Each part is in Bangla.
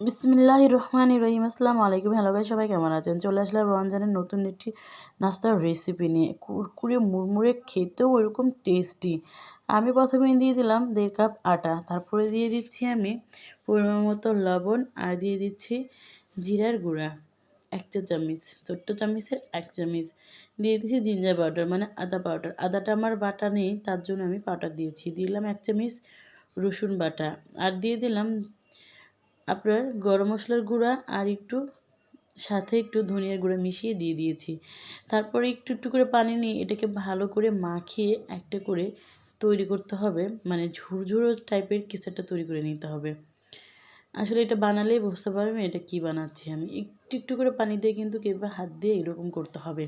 বিসমিল্লাহ রহমান রহিম আসসালামু আলাইকুম। হ্যালো ভাই সবাই কেমন আছেন? চলে আসলাম রমজানের নতুন একটি নাস্তার রেসিপি নিয়ে। কুরকুরে, মুড়মুড়ে, খেতেও ওরকম টেস্টি আমি প্রথমে দিয়ে দিলাম দেড় কাপ আটা, তারপরে দিয়ে দিচ্ছি আমি পরিমাণ মতো লবণ আর দিয়ে দিচ্ছি জিরার গুঁড়া, এক চা চামচ, ছোট্ট চামচের এক চামচ। দিয়ে দিচ্ছি জিঞ্জার পাউডার মানে আদা পাউডার আদাটা আমার বাটা নেই, তার জন্য আমি পাউডার দিয়েছি। দিলাম এক চামচ রসুন বাটা। আর দিয়ে দিলাম আপনার গরম মশলার গুঁড়া আর একটু সাথে একটু ধনিয়ার গুঁড়া মিশিয়ে দিয়ে দিয়েছি। তারপরে একটু একটু করে পানি নিয়ে এটাকে ভালো করে মাখিয়ে একটা করে তৈরি করতে হবে। মানে ঝুরঝুরো টাইপের কিছু একটা তৈরি করে নিতে হবে। আসলে এটা বানালেই বুঝতে পারবেন এটা কি বানাচ্ছি আমি। একটু একটু করে পানি দিয়ে কিন্তু কেউ হাত দিয়ে এরকম করতে হবে।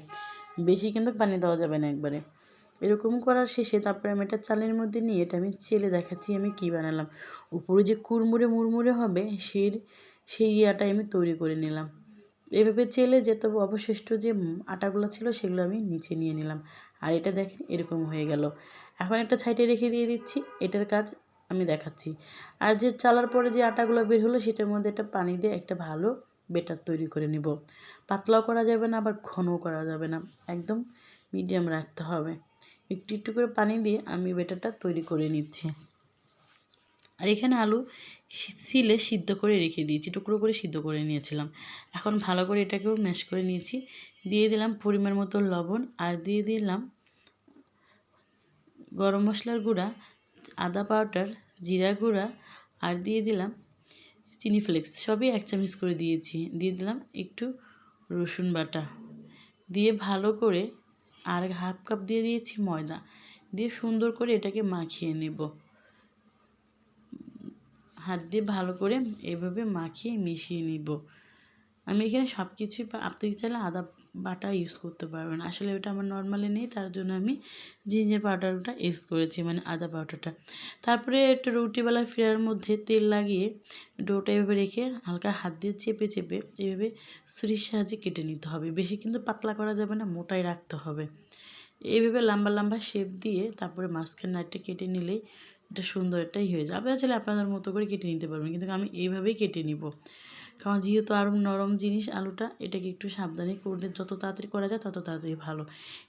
বেশি কিন্তু পানি দেওয়া যাবে না একবারে। এরকম করার শেষে তারপরে আমি এটা চালের মধ্যে নিয়ে এটা আমি চেলে দেখাচ্ছি আমি কী বানালাম। উপরে যে কুড়মুড়ে মুড়মুড়ে হবে সেই সেই ইয়াটাই আমি তৈরি করে নিলাম। এভাবে চেলে যেত অবশিষ্ট যে আটাগুলো ছিল সেগুলো আমি নিচে নিয়ে নিলাম। আর এটা দেখেন এরকম হয়ে গেল। এখন একটা ছাইটে রেখে দিয়ে দিচ্ছি, এটার কাজ আমি দেখাচ্ছি। আর যে চালার পরে যে আটাগুলো বের হলো সেটার মধ্যে একটা পানি দিয়ে একটা ভালো বেটার তৈরি করে নিব। পাতলাও করা যাবে না, আবার ঘনও করা যাবে না। একদম মিডিয়াম রাখতে হবে। একটু একটু করে পানি দিয়ে আমি বেটারটা তৈরি করে নিচ্ছি। আর এখানে আলু সিলে সিদ্ধ করে রেখে দিয়েছি, টুকরো করে সিদ্ধ করে নিয়েছিলাম। এখন ভালো করে এটাকেও ম্যাশ করে নিয়েছি। দিয়ে দিলাম পরিমাণ মতো লবণ আর দিয়ে দিলাম গরম মশলার গুঁড়া, আদা পাউডার, জিরা গুঁড়া আর দিয়ে দিলাম চিনি ফ্লেক্স। সবই এক চামচ করে দিয়েছি। দিয়ে দিলাম একটু রসুন বাটা। দিয়ে ভালো করে আর হাফ কাপ দিয়ে দিয়েছি ময়দা। দিয়ে সুন্দর করে এটাকে মাখিয়ে নেব। হাত দিয়ে ভালো করে এভাবে মাখিয়ে মিশিয়ে নিব। আমি এখানে সব কিছুই আপনি চাইলে আদা বাটা ইউজ করতে পারবেন। আসলে ওটা আমার নর্মালি নেই, তার জন্য আমি জিঞ্জার পাউডারটা ইউজ করেছি মানে আদা পাউডারটা তারপরে একটা রুটিবেলার ফেরার মধ্যে তেল লাগিয়ে ডোটা এভাবে রেখে হালকা হাত দিয়ে চেপে চেপে এভাবে ছুরির সাহায্যে কেটে নিতে হবে। বেশি কিন্তু পাতলা করা যাবে না, মোটাই রাখতে হবে। এইভাবে লম্বা লম্বা শেপ দিয়ে তারপরে মাঝখানে নাইটটা কেটে নিলেই এটা সুন্দর একটাই হয়ে যাবে। চাইলে আপনাদের মতো করে কেটে নিতে পারবেন, কিন্তু আমি এইভাবেই কেটে নিব। কারণ যেহেতু আরও নরম জিনিস আলুটা, এটাকে একটু সাবধানে করলে যত তাড়াতাড়ি করা যায় তত তাড়াতাড়ি ভালো।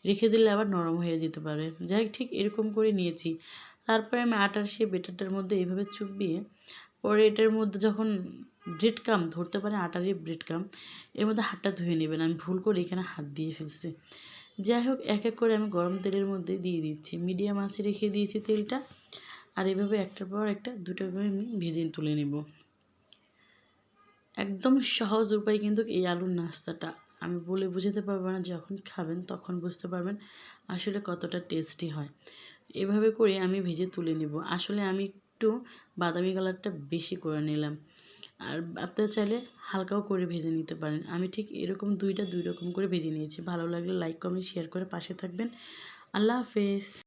রেখে দিলে আবার নরম হয়ে যেতে পারে। যাই ঠিক এরকম করে নিয়েছি। তারপরে আমি আটার সে বেটারটার মধ্যে এইভাবে চুপিয়ে পরে এটার মধ্যে যখন ব্রেড কাম ধরতে পারে আটারই ব্রেড কাম এর মধ্যে হাতটা ধুয়ে নেবেন। আমি ভুল করে এখানে হাত দিয়ে ফেলছি। যাই হোক, এক এক করে আমি গরম তেলের মধ্যে দিয়ে দিচ্ছি। মিডিয়াম আঁচে রেখে দিয়েছি তেলটা। আর এভাবে একটার পর একটা দুটো করে আমি ভেজে তুলে নেব। একদম সহজ উপায় কিন্তু এই আলুর নাস্তাটা। আমি বলে বুঝাতে পারব না, যখন খাবেন তখন বুঝতে পারবেন আসলে কতটা টেস্টি হয়। এভাবে করে আমি ভেজে তুলে নেব। আসলে আমি একটু বাদামি কালারটা বেশি করে নিলাম। আর আপনারা চাইলে হালকাও করে ভেজে নিতে পারেন। আমি ঠিক এরকম দুইটা দুই রকম করে ভেজে নিয়েছি। ভালো লাগলে লাইক কমেন্ট শেয়ার করে পাশে থাকবেন। আল্লাহ হাফেজ।